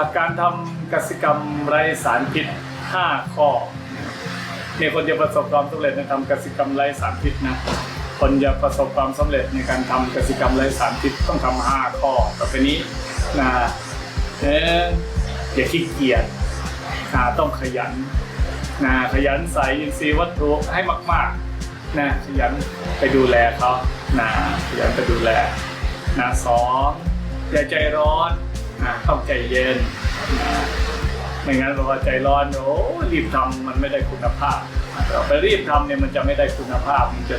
หลักการทำกสิกรรมไร้สารพิษ 5 ข้อเนี่ยคนจะประสบความสำเร็จในทำกสิกรรมไร้สารพิษนะคนจะประสบความสำเร็จในการทำกสิกรรมไร้สารพิษต้องทำห้าข้อต่อไปนี้นะเอออย่าขี้เกียจนะต้องขยันนะขยันใส่อินทรีย์วัตถุให้มากๆนะขยันไปดูแลเขานะขยันไปดูแลนะสองอย่าใจร้อน นะต้องใจเย็นนะไม่งั้นเราใจร้อนโอ้รีบทำมันไม่ได้คุณภาพเราไปรีบทำเนี่ยมันจะไม่ได้คุณภาพมันจะ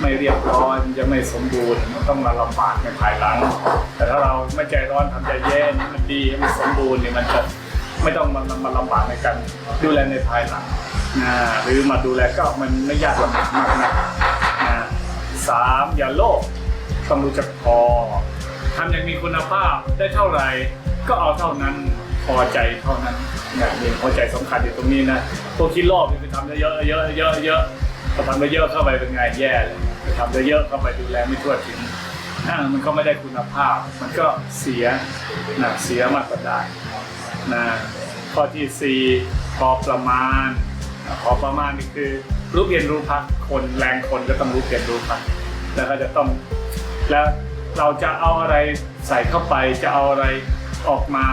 ไม่เรียบร้อยมันจะไม่สมบูรณ์มันต้องมาลำบากในภายหลัง แต่ถ้าเราไม่ใจร้อนทำใจเย็นมันดีมันสมบูรณ์เนี่ยมันจะไม่ต้องมามาลำบากในการดูแลในภายหลังนะหรือมาดูแลก็มันไม่ยากลำบากมากนะนะสามอย่าโลภต้องรู้จักพอำอย่างมีคุณภาพได้เท่าไหร่ก็เอาเท่านั้นพอใจเท่านั้นนะเนี่พอใจสำคัญอยู่ตรงนี้นะพวกที่โลภนี่ไปทำเยอะๆเยอะๆเยอะๆเยอะพอทำไปเยอะเข้าไปเป็นไงแย่เลยไปทำไปเยอะเข้าไปดูแลไม่ทั่วถึงอ่ามันก็ไม่ได้คุณภาพ มันก็เสียนะเสียมากกว่าได้นะข้อที่สี่พอประมาณพอประมาณนี่คือรู้เพียรรู้พักคนแรงคนก็ต้องรู้เพียรรู้พักแล้วก็จะต้องแล้ว เราจะเอาอะไรใส่เข้าไปจะเอาอะไรออกมา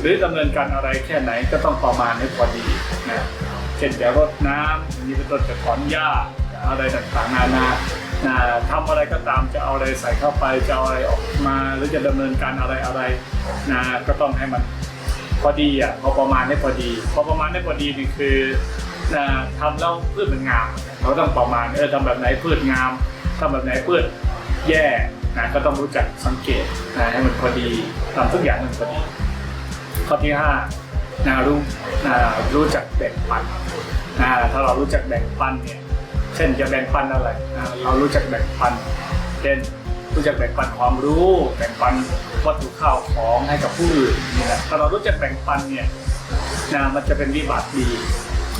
หรือดำเนินการอะไรแค่ไหนก็ต้องประมาณให้พอดีนะเช่นจะรดน้ำอย่างนี้เป็นต้นจะถอนหญ้าจะอะไรต่างๆนานาทำอะไรก็ตามจะเอาอะไรใส่เข้าไปจะเอาอะไรออกมาหรือจะดำเนินการอะไรอะไรนะก็ต้องให้มันพอดีอะพอประมาณให้พอดี พอประมาณให้พอดีนี่คือนะทำแล้วพืชมันงาม เราต้องประมาณเออทำแบบไหนพืชงามทำแบบไหนพืช แย่นะก็ต้องรู้จักสังเกตนะให้มันพอดีทำทุกอย่างให้มันพอดีข้อที่ห้านะรู้นะรู้จักแบ่งปันนะถ้าเรารู้จักแบ่งปันเนี่ยเช่นจะแบ่งปันอะไรนะเรารู้จักแบ่งปัน เช่นรู้จักแบ่งปันความรู้ แบ่งปันวัตถุข้าวของให้กับผู้อื่นนี่ยนะถ้าเรารู้จักแบ่งปันเนี่ยนะมันจะเป็นวิบากดี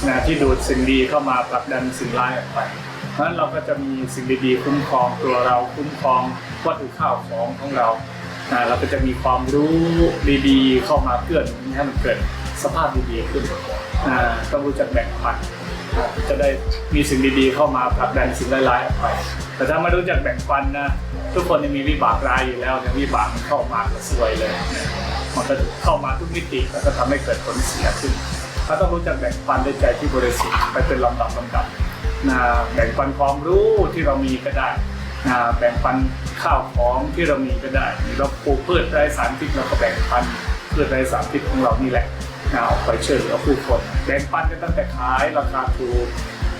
นะที่ดูดสิ่งดีเข้ามาผลักดันสิ่งร้ายออกไป เพราะฉะนั้นเราก็จะมีสิ่งดีๆคุ้มครองตัวเราคุ้มครองวัตถุข้าวของของเราเราก็จะมีความรู้ดีๆ เข้ามาเกื้อหนุนให้มันเกิดสภาพดีๆขึ้นต้องรู้จักแบ่งปันจะได้มีสิ่งดีๆเข้ามาผลักดันสิ่งร้ายๆออกไป แต่ถ้าไม่รู้จักแบ่งปันนะทุกคนจะมีวิบากร้ายอยู่แล้วเนี่ยวิบากมันเข้ามาก็ซวยเลยมันก็เข้ามาทุกมิติแล้วก็ทำให้เกิดผลเสียขึ้นถ้าต้องรู้จักแบ่งปันด้วยใจที่บริสุทธิ์ไปเป็นลำดับลำดับ แบ่งปันความรู้ที่เรามีก็ได้นะแบ่งปันข้าวของที่เรามีก็ได้เราปลูกพืชไร้สารพิษเราก็แบ่งปันพืชไร้สารพิษของเรานี่แหละนะออกไปช่วยเหลือผู้คนแบ่งปันกันตั้งแต่ขายราคาถูก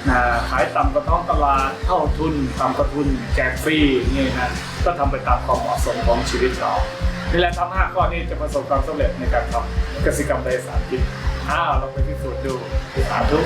นะขายต่ำกว่าท้องตลาดเท่าทุนต่ำกว่าทุนแจกฟรีนี่นะก็ทำไปตามความเหมาะสมของชีวิตเรานี่แหละทำห้าข้อนี้จะประสบความสำเร็จในการทำกสิกรรมไร้สารพิษอ้าวเราไปพิสูจน์ดูสาธุ